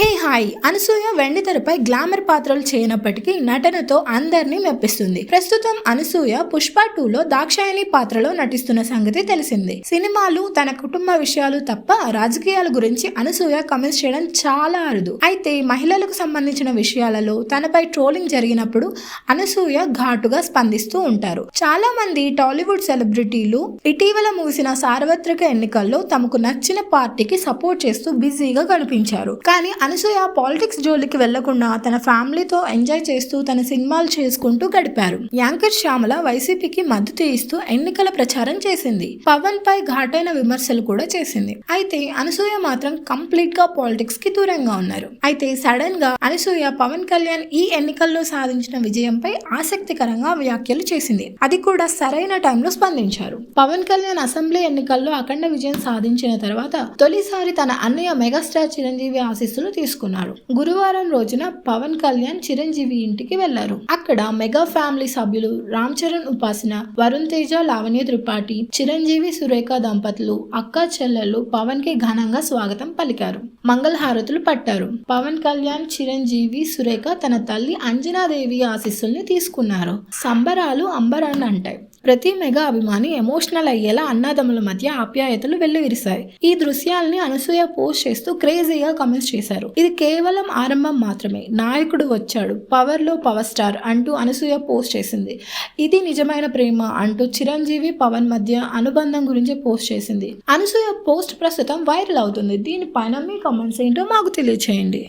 Hey hi. Anasuya వెండితెరపై glamour పాత్రలు చేయనప్పటికీ నటనతో అందరినీ మెప్పిస్తుంది. ప్రస్తుతం అనసూయ పుష్ప టూలో దాక్షాయణి పాత్రలో నటిస్తున్న సంగతి తెలిసింది. సినిమాలు తన కుటుంబ విషయాలు తప్ప రాజకీయాల గురించి అనసూయ కమెంట్స్ చేయడం చాలా అరుదు. అయితే మహిళలకు సంబంధించిన విషయాలలో తనపై ట్రోలింగ్ జరిగినప్పుడు అనసూయ ఘాటుగా స్పందిస్తూ ఉంటారు. చాలా మంది టాలీవుడ్ సెలబ్రిటీలు ఇటీవల ముగిసిన సార్వత్రిక ఎన్నికల్లో తమకు నచ్చిన పార్టీకి సపోర్ట్ చేస్తూ బిజీగా కనిపించారు. కానీ అనసూయ పాలిటిక్స్ జోలికి వెళ్ళకుండా తన ఫ్యామిలీతో ఎంజాయ్ చేస్తూ తన సినిమాలు చేసుకుంటూ గడిపారు. యాంకర్ శ్యామల వైసీపీకి మద్దతు ఇస్తూ ఎన్నికల ప్రచారం చేసింది. పవన్ పై ఘాటైన విమర్శలు కూడా చేసింది. అయితే అనసూయ మాత్రం కంప్లీట్గా పాలిటిక్స్కి దూరంగా ఉన్నారు. అయితే సడన్గా అనసూయ పవన్ కళ్యాణ్ ఈ ఎన్నికల్లో సాధించిన విజయంపై ఆసక్తికరంగా వ్యాఖ్యలు చేసింది. అది కూడా సరైన టైంలో స్పందించారు. పవన్ కళ్యాణ్ అసెంబ్లీ ఎన్నికల్లో అఖండ విజయం సాధించిన తర్వాత తొలిసారి తన అన్నయ్య మెగాస్టార్ చిరంజీవి ఆశీస్సులు తీసుకున్నారు గురువారం రోజున పవన్ కళ్యాణ్ చిరంజీవి ఇంటికి వెళ్ళారు. అక్కడ మెగా ఫ్యామిలీ సభ్యులు రామ్ చరణ్ ఉపాసన వరుణ్ తేజ లావణ్య త్రిపాఠి చిరంజీవి సురేఖ దంపతులు అక్క చెల్లెళ్ళు పవన్కి ఘనంగా స్వాగతం పలికారు. మంగళహారతులు పట్టారు. పవన్ కళ్యాణ్ చిరంజీవి సురేఖ తన తల్లి అంజనాదేవి ఆశీస్సుల్ని తీసుకున్నారు. సంబరాలు అంబరాన్ని అంటాయి. ప్రతి మెగా అభిమాని ఎమోషనల్ అయ్యేలా అన్నదమ్ముల మధ్య ఆప్యాయతలు వెల్లివిరిశాయి. ఈ దృశ్యాల్ని అనసూయ పోస్ట్ చేస్తూ క్రేజీగా కమెంట్స్ చేశారు. ఇది కేవలం ఆరంభం మాత్రమే. నాయకుడు వచ్చాడు. పవర్లో పవర్ స్టార్ అంటూ అనసూయ పోస్ట్ చేసింది. ఇది నిజమైన ప్రేమ అంటూ చిరంజీవి పవన్ మధ్య అనుబంధం గురించి పోస్ట్ చేసింది. అనసూయ పోస్ట్ ప్రస్తుతం వైరల్ అవుతుంది. దీనిపైన మీ కమెంట్స్ ఏంటో మాకు తెలియచేయండి.